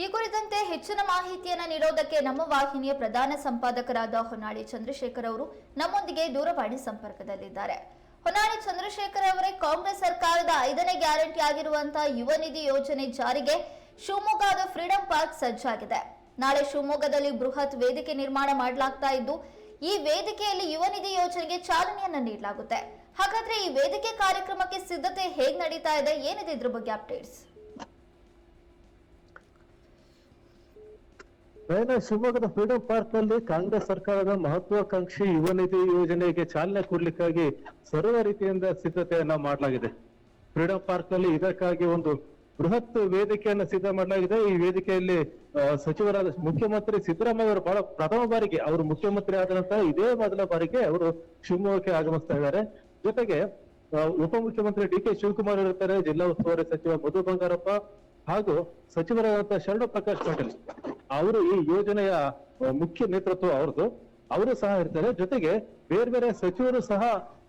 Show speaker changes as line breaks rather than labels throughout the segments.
ಈ ಕುರಿತಂತೆ ಹೆಚ್ಚಿನ ಮಾಹಿತಿಯನ್ನು ನೀಡೋದಕ್ಕೆ ನಮ್ಮ ವಾಹಿನಿಯ ಪ್ರಧಾನ ಸಂಪಾದಕರಾದ ಹೊನ್ನಾಳಿ ಚಂದ್ರಶೇಖರ್ ಅವರು ನಮ್ಮೊಂದಿಗೆ ದೂರವಾಣಿ ಸಂಪರ್ಕದಲ್ಲಿದ್ದಾರೆ. ಹೊನ್ನಾಳಿ ಚಂದ್ರಶೇಖರ್ ಅವರೇ, ಕಾಂಗ್ರೆಸ್ ಸರ್ಕಾರದ ಐದನೇ ಗ್ಯಾರಂಟಿ ಆಗಿರುವಂತಹ ಯುವ ನಿಧಿ ಯೋಜನೆ ಜಾರಿಗೆ ಶಿವಮೊಗ್ಗದ ಫ್ರೀಡಂ ಪಾರ್ಕ್ ಸಜ್ಜಾಗಿದೆ. ನಾಳೆ ಶಿವಮೊಗ್ಗದಲ್ಲಿ ಬೃಹತ್ ವೇದಿಕೆ ನಿರ್ಮಾಣ ಮಾಡಲಾಗ್ತಾ ಇದ್ದು, ಈ ವೇದಿಕೆಯಲ್ಲಿ ಯುವ ನಿಧಿ ಯೋಜನೆಗೆ ಚಾಲನೆಯನ್ನ ನೀಡಲಾಗುತ್ತೆ. ಹಾಗಾದ್ರೆ ಈ ವೇದಿಕೆ ಕಾರ್ಯಕ್ರಮಕ್ಕೆ ಸಿದ್ಧತೆ ಹೇಗೆ ನಡೀತಾ ಇದೆ? ಏನಿದೆ ಇದ್ರ ಬಗ್ಗೆ ಅಪ್ಡೇಟ್ಸ್?
ನಯನ ಶಿವಮೊಗ್ಗದ ಫ್ರೀಡಂ ಪಾರ್ಕ್ನಲ್ಲಿ ಕಾಂಗ್ರೆಸ್ ಸರ್ಕಾರದ ಮಹತ್ವಾಕಾಂಕ್ಷಿ ಯುವ ನಿಧಿ ಯೋಜನೆಗೆ ಚಾಲನೆ ಕೊಡ್ಲಿಕ್ಕಾಗಿ ಸರ್ವ ರೀತಿಯಿಂದ ಸಿದ್ಧತೆಯನ್ನ ಮಾಡಲಾಗಿದೆ. ಫ್ರೀಡಂ ಪಾರ್ಕ್ನಲ್ಲಿ ಇದಕ್ಕಾಗಿ ಒಂದು ಬೃಹತ್ ವೇದಿಕೆಯನ್ನ ಸಿದ್ಧ ಮಾಡಲಾಗಿದೆ. ಈ ವೇದಿಕೆಯಲ್ಲಿ ಸಚಿವರಾದ ಮುಖ್ಯಮಂತ್ರಿ ಸಿದ್ದರಾಮಯ್ಯ ಅವರು ಬಹಳ ಪ್ರಥಮ ಬಾರಿಗೆ, ಅವರು ಮುಖ್ಯಮಂತ್ರಿ ಆದಂತಹ ಇದೇ ಮೊದಲ ಬಾರಿಗೆ ಅವರು ಶಿವಮೊಗ್ಗಕ್ಕೆ ಆಗಮಿಸ್ತಾ ಇದ್ದಾರೆ. ಜೊತೆಗೆ ಉಪಮುಖ್ಯಮಂತ್ರಿ ಡಿ ಕೆ ಶಿವಕುಮಾರ್ ಇರ್ತಾರೆ, ಜಿಲ್ಲಾ ಉಸ್ತುವಾರಿ ಸಚಿವ ಮಧು ಬಂಗಾರಪ್ಪ ಹಾಗೂ ಸಚಿವರಾದಂತಹ ಶರಣ ಪ್ರಕಾಶ್ ಪಾಟೀಲ್ ಅವರು ಈ ಯೋಜನೆಯ ಮುಖ್ಯ ನೇತೃತ್ವ ಅವ್ರದ್ದು. ಅವರು ಸಹ ಇರ್ತಾರೆ. ಜೊತೆಗೆ ಬೇರೆ ಬೇರೆ ಸಚಿವರು ಸಹ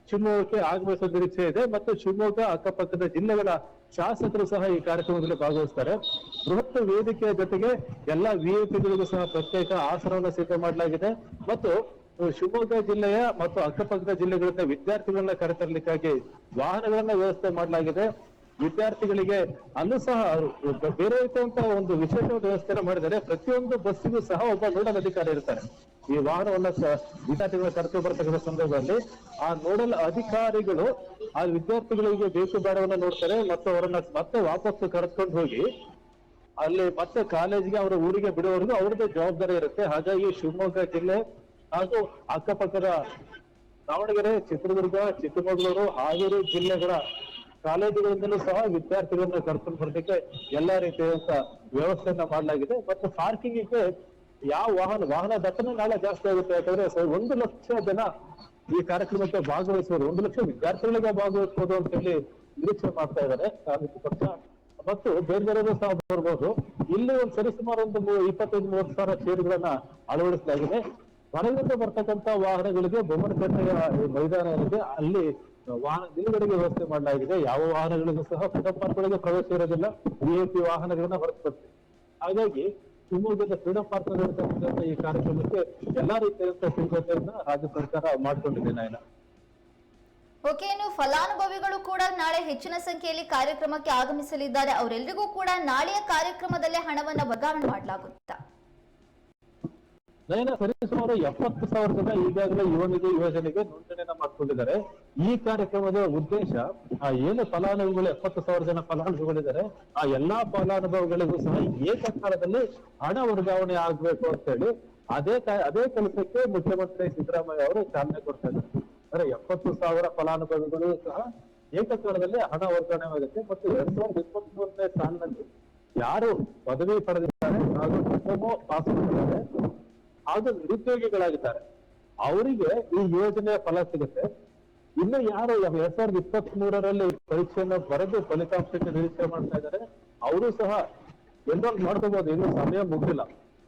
ಶಿವಮೊಗ್ಗಕ್ಕೆ ಆಗಮಿಸುವ ನಿರೀಕ್ಷೆ ಇದೆ ಮತ್ತು ಶಿವಮೊಗ್ಗ ಅಕ್ಕಪಕ್ಕದ ಜಿಲ್ಲೆಗಳ ಶಾಸಕರು ಸಹ ಈ ಕಾರ್ಯಕ್ರಮದಲ್ಲಿ ಭಾಗವಹಿಸ್ತಾರೆ. ಬೃಹತ್ ವೇದಿಕೆಯ ಜೊತೆಗೆ ಎಲ್ಲಾ ವಿಐಪಿಗಳಿಗೂ ಸಹ ಪ್ರತ್ಯೇಕ ಆಸನವನ್ನು ಸಿದ್ಧ ಮಾಡಲಾಗಿದೆ. ಮತ್ತು ಶಿವಮೊಗ್ಗ ಜಿಲ್ಲೆಯ ಮತ್ತು ಅಕ್ಕಪಕ್ಕದ ಜಿಲ್ಲೆಗಳಿಂದ ವಿದ್ಯಾರ್ಥಿಗಳನ್ನ ಕರೆತರಲಿಕ್ಕಾಗಿ ವಾಹನಗಳನ್ನ ವ್ಯವಸ್ಥೆ ಮಾಡಲಾಗಿದೆ. ವಿದ್ಯಾರ್ಥಿಗಳಿಗೆ ಅಲ್ಲೂ ಸಹ ಬೇರೆ ಇರುವಂತಹ ಒಂದು ವಿಶೇಷವಾದ ವ್ಯವಸ್ಥೆ ಮಾಡಿದರೆ ಪ್ರತಿಯೊಂದು ಬಸ್ಸಿಗೂ ಸಹ ಒಬ್ಬ ನೋಡಲ್ ಅಧಿಕಾರಿ ಇರ್ತಾರೆ. ಈ ವಾಹನವನ್ನ ವಿದ್ಯಾರ್ಥಿಗಳು ಕರೆದು ಬರ್ತಕ್ಕಂಥ ಸಂದರ್ಭದಲ್ಲಿ ಆ ನೋಡಲ್ ಅಧಿಕಾರಿಗಳು ಆ ವಿದ್ಯಾರ್ಥಿಗಳಿಗೆ ಬೇಕು ಬೇಡವನ್ನ ನೋಡ್ತಾರೆ ಮತ್ತು ಅವರನ್ನ ಮತ್ತೆ ವಾಪಸ್ ಕರೆದುಕೊಂಡು ಹೋಗಿ ಅಲ್ಲಿ ಮತ್ತೆ ಕಾಲೇಜಿಗೆ ಅವರ ಊರಿಗೆ ಬಿಡುವವರೆಗೂ ಅವ್ರದ್ದೇ ಜವಾಬ್ದಾರಿ ಇರುತ್ತೆ. ಹಾಗಾಗಿ ಶಿವಮೊಗ್ಗ ಜಿಲ್ಲೆ ಹಾಗೂ ಅಕ್ಕಪಕ್ಕದ ದಾವಣಗೆರೆ, ಚಿತ್ರದುರ್ಗ, ಚಿಕ್ಕಮಗಳೂರು, ಹಾವೇರಿ ಜಿಲ್ಲೆಗಳ ಕಾಲೇಜುಗಳಿಂದಲೂ ಸಹ ವಿದ್ಯಾರ್ಥಿಗಳನ್ನ ಕರ್ಕೊಂಡು ಬರಲಿಕ್ಕೆ ಎಲ್ಲಾ ರೀತಿಯಾದಂತ ವ್ಯವಸ್ಥೆಯನ್ನ ಮಾಡಲಾಗಿದೆ. ಮತ್ತು ಪಾರ್ಕಿಂಗಿಗೆ ಯಾವ ವಾಹನ ವಾಹನ ದಟ್ಟಣೆ ನಾಳೆ ಜಾಸ್ತಿ ಆಗುತ್ತೆ ಯಾಕಂದ್ರೆ ಒಂದು ಲಕ್ಷ ಜನ ಈ ಕಾರ್ಯಕ್ರಮಕ್ಕೆ ಭಾಗವಹಿಸುವರು ಒಂದು ಲಕ್ಷ ವಿದ್ಯಾರ್ಥಿಗಳಿಗೆ ಭಾಗವಹಿಸಬಹುದು ಅಂತ ಹೇಳಿ ನಿರೀಕ್ಷೆ ಮಾಡ್ತಾ ಇದ್ದಾರೆ ಕಾರ್ಮಿಕ ಪಕ್ಷ. ಮತ್ತು ಬೇರೆ ಬೇರೆಯವರು ಸಹ ಬರ್ಬೋದು. ಇಲ್ಲಿ ಒಂದು ಸರಿಸುಮಾರು ಒಂದು ಇಪ್ಪತ್ತೈದು, ಮೂವತ್ತು ಸಾವಿರ ಚೇರುಗಳನ್ನ ಅಳವಡಿಸಲಾಗಿದೆ. ಹೊರಗಿಂದ ಬರ್ತಕ್ಕಂತ ವಾಹನಗಳಿಗೆ ಬೊಮ್ಮನಕಟ್ಟೆಯ ಮೈದಾನ ಏನಿದೆ ಅಲ್ಲಿ ವಾಹನ ನಿಲುಗಡೆಗೆ ವ್ಯವಸ್ಥೆ ಮಾಡಲಾಗಿದೆ. ಯಾವ ವಾಹನಗಳಿಗೂ ಸಹ ಫ್ರೀಡಂ ಪಾರ್ಕ್ ಒಳಗೆ ಪ್ರವೇಶ ಇರೋದಿಲ್ಲ. ವಿಐಪಿ ವಾಹನಗಳನ್ನ ಹೊರತುಪಡಿಸಿ. ಹಾಗಾಗಿ ಶಿವಮೊಗ್ಗದ ಫ್ರೀಡಂ ಪಾರ್ಕ್ ಈ ಕಾರ್ಯಕ್ರಮಕ್ಕೆ ಎಲ್ಲಾ ರೀತಿಯಾದಂತಹ ಸಿದ್ಧತೆಯನ್ನ ರಾಜ್ಯ ಸರ್ಕಾರ ಮಾಡಿಕೊಂಡಿದೆ ನಾಯನ.
ಓಕೆ, ಇನ್ನು ಫಲಾನುಭವಿಗಳು ಕೂಡ ನಾಳೆ ಹೆಚ್ಚಿನ ಸಂಖ್ಯೆಯಲ್ಲಿ ಕಾರ್ಯಕ್ರಮಕ್ಕೆ ಆಗಮಿಸಲಿದ್ದಾರೆ. ಅವರೆಲ್ಲರಿಗೂ ಕೂಡ ನಾಳೆಯ ಕಾರ್ಯಕ್ರಮದಲ್ಲೇ ಹಣವನ್ನ ವರ್ಗಾವಣೆ ಮಾಡಲಾಗುತ್ತಾ?
ನಯನ ಸರಿಸುಮಾರು ಎಪ್ಪತ್ತು ಸಾವಿರ ಜನ ಈಗಾಗಲೇ ಯುವನಿಧಿ ಯೋಜನೆಗೆ ನೋಂದಣಿಯನ್ನ ಮಾಡ್ಕೊಂಡಿದ್ದಾರೆ. ಈ ಕಾರ್ಯಕ್ರಮದ ಉದ್ದೇಶ ಆ ಏನು ಫಲಾನುಭವಿಗಳು ಎಪ್ಪತ್ತು ಸಾವಿರ ಜನ ಫಲಾನುಭವಿಗಳಿದ್ದಾರೆ, ಆ ಎಲ್ಲಾ ಫಲಾನುಭವಿಗಳಿಗೂ ಸಹ ಏಕಕಾಲದಲ್ಲಿ ಹಣ ವರ್ಗಾವಣೆ ಆಗ್ಬೇಕು ಅಂತ ಹೇಳಿ ಅದೇ ಅದೇ ಕೆಲಸಕ್ಕೆ ಮುಖ್ಯಮಂತ್ರಿ ಸಿದ್ದರಾಮಯ್ಯ ಅವರು ಚಾಲನೆ ಕೊಡ್ತಾ ಇದ್ದಾರೆ. ಅಂದ್ರೆ ಎಪ್ಪತ್ತು ಸಾವಿರ ಫಲಾನುಭವಿಗಳು ಸಹ ಏಕಕಾಲದಲ್ಲಿ ಹಣ ವರ್ಗಾವಣೆ ಆಗುತ್ತೆ ಮತ್ತು ಎರಡ್ ಸಾವಿರದ ಇಪ್ಪತ್ತೊಂದನೇ ಸಾಲಿನಲ್ಲಿ ಯಾರು ಪದವಿ ಪಡೆದಿದ್ದಾರೆ ಹಾಗೂ ಪಾಸ್ ಮಾಡಿದ್ದಾರೆ ಹಾಗೂ ನಿರುದ್ಯೋಗಿಗಳಾಗಿದ್ದಾರೆ. ಅವರಿಗೆ ಈ ಯೋಜನೆಯ ಫಲ ಸಿಗುತ್ತೆ. ಇನ್ನು ಯಾರು ಎರಡ್ ಸಾವಿರದ ಇಪ್ಪತ್ತ್ ಮೂರರಲ್ಲಿ ಪರೀಕ್ಷೆಯನ್ನು ಬರೆದು ಫಲಿತಾಂಶಕ್ಕೆ ನಿರೀಕ್ಷೆ ಮಾಡ್ತಾ ಇದ್ದಾರೆ, ಅವರು ಸಹ ಎನ್ರೋಲ್ ಮಾಡ್ಕೋಬಹುದು ಇನ್ನು ಸಮಯ ಮುಗಿದಿಲ್ಲ.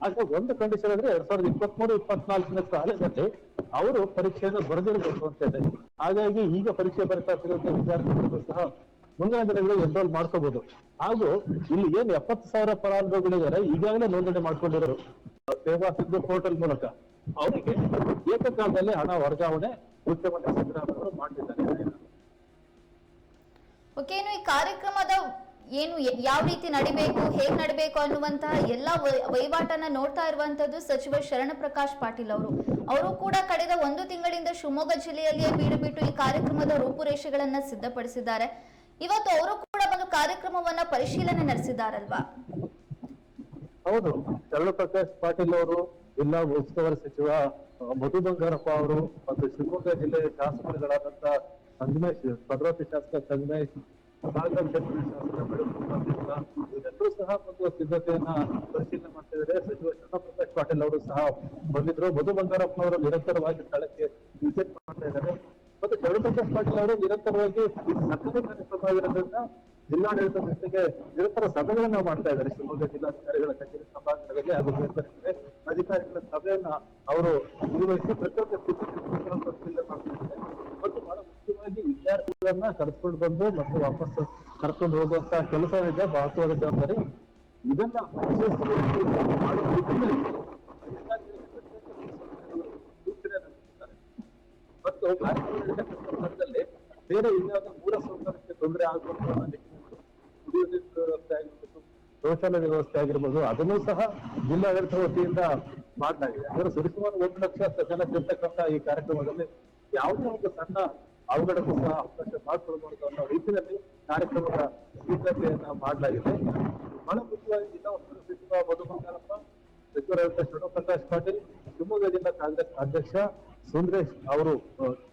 ಆದ್ರೆ ಒಂದು ಕಂಡೀಷನ್ ಅಂದ್ರೆ ಎರಡ್ ಸಾವಿರದ ಇಪ್ಪತ್ತ್ ಮೂರು ಇಪ್ಪತ್ನಾಲ್ಕನೇ ಕಾಲದಲ್ಲಿ ಅವರು ಪರೀಕ್ಷೆಯನ್ನು ಬರೆದಿರಬೇಕು ಅಂತ ಇದೆ. ಹಾಗಾಗಿ ಈಗ ಪರೀಕ್ಷೆ ಬರೀತಾ ಇರುವಂತ ವಿದ್ಯಾರ್ಥಿಗಳು ಸಹ ಮುಂದಿನ ದಿನಗಳಲ್ಲಿ ಎನ್ರೋಲ್ ಮಾಡ್ಕೋಬಹುದು ಹಾಗೂ ಇಲ್ಲಿ ಏನ್ ಎಪ್ಪತ್ತು ಸಾವಿರ ಫಲಾನುಭವಿಗಳಿದ್ದಾರೆ, ಈಗಾಗಲೇ ನೋಂದಣಿ ಮಾಡ್ಕೊಂಡಿರೋರು. ಸಿಂಧು ಪೋರ್ಟಲ್ ಮೂಲಕ. ಅವರಿಗೆ ಏಕಕಾಲದಲ್ಲಿ ಹಣ ವರ್ಗಾವಣೆ ಮುಖ್ಯಮಂತ್ರಿ ಸಿದ್ದರಾಮಯ್ಯ ಮಾಡಿದ್ದಾರೆ
ಓಕೆ ಈ ಕಾರ್ಯಕ್ರಮದ ಏನು ಯಾವ ರೀತಿ ನಡಿಬೇಕು, ಹೇಗ್ ನಡಿಬೇಕು ಅನ್ನುವಂತಹ ಎಲ್ಲ ವಹಿವಾಟನ್ನ ನೋಡ್ತಾ ಇರುವಂತದ್ದು ಸಚಿವ ಶರಣ ಪ್ರಕಾಶ್ ಪಾಟೀಲ್ ಅವರು. ಅವರು ಕೂಡ ಕಳೆದ ಒಂದು ತಿಂಗಳಿಂದ ಶಿವಮೊಗ್ಗ ಜಿಲ್ಲೆಯಲ್ಲಿಯೇ ಬೀಡು ಬಿಟ್ಟು ಈ ಕಾರ್ಯಕ್ರಮದ ರೂಪುರೇಷೆಗಳನ್ನ ಸಿದ್ಧಪಡಿಸಿದ್ದಾರೆ. ಇವತ್ತು ಅವರು ಕೂಡ ಒಂದು ಕಾರ್ಯಕ್ರಮವನ್ನ ಪರಿಶೀಲನೆ ನಡೆಸಿದಾರಲ್ವಾ?
ಹೌದು. ಶರಣ ಪ್ರಕಾಶ್ ಪಾಟೀಲ್ ಅವರು ಜಿಲ್ಲಾ ಉಸ್ತುವಾರಿ ಸಚಿವ ಮಧು ಬಂಗಾರಪ್ಪ ಅವರು ಮತ್ತು ಶಿವಮೊಗ್ಗ ಜಿಲ್ಲೆಯ ಶಾಸಕರುಗಳಾದಂತ ಸಂಗಮೇಶ್, ಭದ್ರಾವತಿ ಶಾಸಕ ಸಂಗಮೇಶ್ ಇವರೆಲ್ಲರೂ ಸಹ ಒಂದು ಸಿದ್ಧತೆಯನ್ನ ಪರಿಶೀಲನೆ ಮಾಡ್ತಿದ್ದಾರೆ ಸಚಿವ ಶರಣ ಪ್ರಕಾಶ್ ಪಾಟೀಲ್ ಅವರು ಸಹ ಬಂದಿದ್ರು. ಮಧು ಬಂಗಾರಪ್ಪನವರು ನಿರಂತರವಾಗಿ ಸ್ಥಳಕ್ಕೆ ವಿಸಿಟ್ ಮಾಡ್ತಾ ಇದ್ದಾರೆ. ಮತ್ತು ಪ್ರಕಾಶ್ ಪಾಟೀಲ್ ಅವರು ನಿರಂತರವಾಗಿ ಸರ್ಕಾರಿ ಕಾರ್ಯಕ್ರಮ ಆಗಿರೋದ್ರಿಂದ ಜಿಲ್ಲಾಡಳಿತ ಜೊತೆಗೆ ನಿರಂತರ ಸಭೆಗಳನ್ನ ಮಾಡ್ತಾ ಇದ್ದಾರೆ. ಶಿವಮೊಗ್ಗ ಜಿಲ್ಲಾಧಿಕಾರಿಗಳ ಕಚೇರಿ ಸಭಾಂಗಣದಲ್ಲಿ ಹಾಗೂ ಬೇರೆ ಅಧಿಕಾರಿಗಳ ಸಭೆಯನ್ನ ಅವರು ನಿರ್ವಹಿಸಿ ಪ್ರತಿಯೊಂದು ಮತ್ತು ಬಹಳ ಮುಖ್ಯವಾಗಿ ವಿದ್ಯಾರ್ಥಿಗಳನ್ನ ಕರ್ಕೊಂಡು ಬಂದು ಮತ್ತು ವಾಪಸ್ ಕರ್ಕೊಂಡು ಹೋಗುವಂತ ಕೆಲಸ ಇದೆ ಮಹತ್ವದ ಜವಾಬ್ದಾರಿ ಇದನ್ನ. ಮತ್ತು ಬೇರೆ ಇನ್ಯಾವುದೋ ಮೂಲ ಸೌಕರ್ಯಕ್ಕೆ ತೊಂದರೆ ಆಗುವಂತಹ ಶೌಚಾಲಯ ವ್ಯವಸ್ಥೆ ಆಗಿರ್ಬೋದು, ಅದನ್ನು ಸಹ ಜಿಲ್ಲಾಡಳಿತ ವತಿಯಿಂದ ಮಾಡಲಾಗಿದೆ ಅಂದ್ರೆ ಸರಿಸುಮಾರು ಒಂದು ಲಕ್ಷ ಜನ ಸೇರ್ತಕ್ಕಂಥ ಈ ಕಾರ್ಯಕ್ರಮದಲ್ಲಿ ಯಾವುದೇ ಒಂದು ಸಣ್ಣ ಅವಘಡಕ್ಕೂ ಸಹ ಅವಕಾಶ ಮಾಡಿಕೊಡ್ಬಾರ್ದು ಅನ್ನೋ ರೀತಿಯಲ್ಲಿ ಕಾರ್ಯಕ್ರಮದ ಸಿದ್ಧತೆಯನ್ನ ಮಾಡಲಾಗಿದೆ ಬಹಳ ಮುಖ್ಯವಾಗಿ ಜಿಲ್ಲಾ ಉಸ್ತುವಾರಿ ಸಚಿವ ಮಧು ಬಂಗಾರಪ್ಪ ಶಿವ ಪ್ರಕಾಶ್ ಪಾಟೀಲ್, ಶಿವಮೊಗ್ಗ ಜಿಲ್ಲಾ ಕಾಂಗ್ರೆಸ್ ಅಧ್ಯಕ್ಷ ಸುಂದ್ರೇಶ್ ಅವರು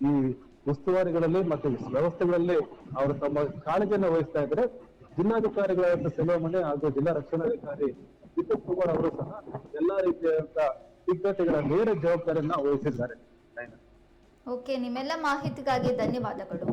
ಈ ಉಸ್ತುವಾರಿಗಳಲ್ಲಿ ಮತ್ತು ವ್ಯವಸ್ಥೆಗಳಲ್ಲಿ ಅವರು ತಮ್ಮ ಕಾಳಜಿಯನ್ನು ವಹಿಸ್ತಾ ಇದ್ದಾರೆ. ಜಿಲ್ಲಾಧಿಕಾರಿಗಳಾದಂಥ ಸೆಲ್ವಮಣಿ ಹಾಗೂ ಜಿಲ್ಲಾ ರಕ್ಷಣಾಧಿಕಾರಿ ದೀಪಕ್ ಕುಮಾರ್ ಅವರು ಸಹ ಎಲ್ಲಾ ರೀತಿಯಾದಂತ ಸಿದ್ಧತೆಗಳ ನೇರ ಜವಾಬ್ದಾರಿಯನ್ನ ವಹಿಸಿದ್ದಾರೆ.
ಓಕೆ ನಿಮ್ಮೆಲ್ಲ ಮಾಹಿತಿಗಾಗಿ ಧನ್ಯವಾದಗಳು.